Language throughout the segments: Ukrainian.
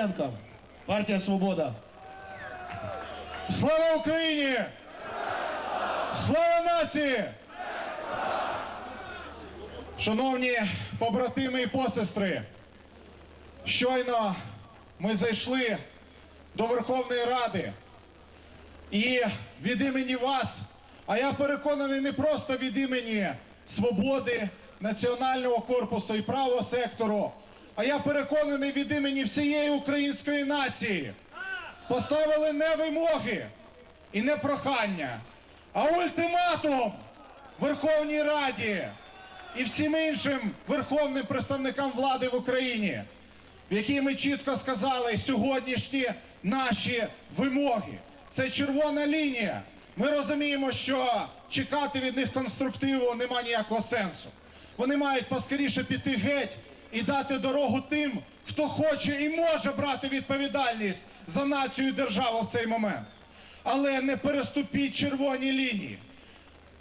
Кириенко, партія Свобода. Слава Україні! Слава нації! Шановні побратими і посестри, щойно ми зайшли до Верховної Ради і від імені вас, а я переконаний не просто від імені свободи, національного корпусу і правого сектору, а я переконаний від імені всієї української нації поставили не вимоги і не прохання, а ультиматум Верховній Раді і всім іншим верховним представникам влади в Україні, в якій ми чітко сказали сьогоднішні наші вимоги. Це червона лінія. Ми розуміємо, що чекати від них конструктиву нема ніякого сенсу. Вони мають поскоріше піти геть і дати дорогу тим, хто хоче і може брати відповідальність за націю і державу в цей момент. Але не переступіть червоні лінії.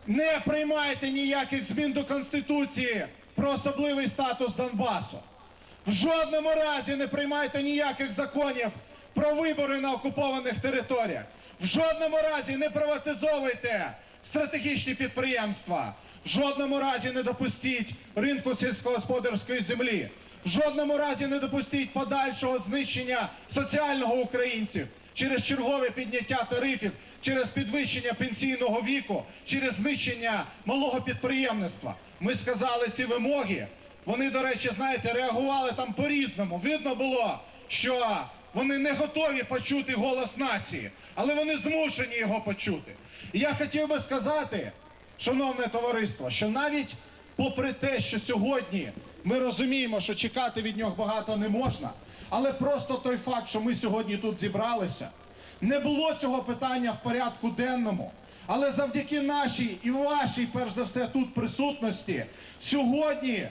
Не приймайте ніяких змін до Конституції про особливий статус Донбасу. В жодному разі не приймайте ніяких законів про вибори на окупованих територіях. В жодному разі не приватизовуйте стратегічні підприємства. В жодному разі не допустіть ринку сільськогосподарської землі. В жодному разі не допустіть подальшого знищення соціального українців через чергове підняття тарифів, через підвищення пенсійного віку, через знищення малого підприємництва. Ми сказали ці вимоги. Вони, до речі, знаєте, реагували там по-різному. Видно було, що вони не готові почути голос нації, але вони змушені його почути. Я хотів би сказати, шановне товариство, що навіть попри те, що сьогодні ми розуміємо, що чекати від нього багато не можна, але просто той факт, що ми сьогодні тут зібралися, не було цього питання в порядку денному. Але завдяки нашій і вашій, перш за все, тут присутності, сьогодні,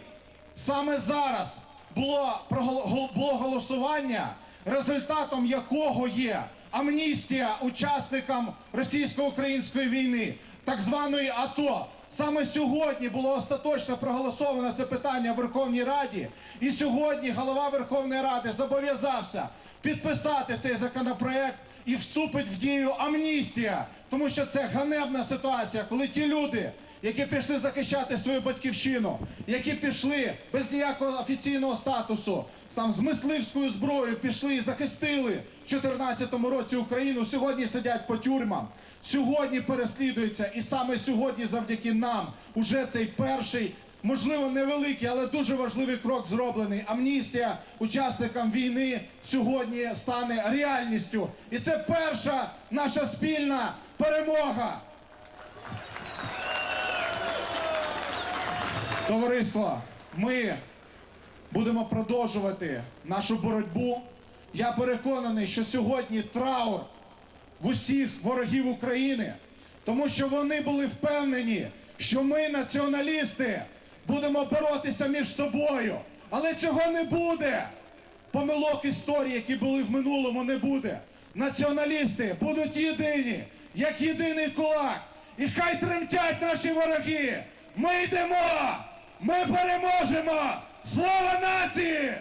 саме зараз, було, було голосування, результатом якого є амністія учасникам російсько-української війни, так званої АТО. Саме сьогодні було остаточно проголосовано це питання в Верховній Раді, і сьогодні голова Верховної Ради зобов'язався підписати цей законопроект і вступить в дію амністія, тому що це ганебна ситуація, коли ті люди, які пішли захищати свою батьківщину, які пішли без ніякого офіційного статусу, там з мисливською зброєю пішли і захистили в 2014 році Україну. Сьогодні сидять по тюрмам, сьогодні переслідуються, і саме сьогодні, завдяки нам, уже цей перший. Можливо, невеликий, але дуже важливий крок зроблений. Амністія учасникам війни сьогодні стане реальністю. І це перша наша спільна перемога. Товариство, ми будемо продовжувати нашу боротьбу. Я переконаний, що сьогодні траур в усіх ворогів України, тому що вони були впевнені, що ми, націоналісти, будемо боротися між собою. Але цього не буде. Помилок історії, які були в минулому, не буде. Націоналісти будуть єдині, як єдиний кулак. І хай тремтять наші вороги. Ми йдемо! Ми переможемо! Слава нації!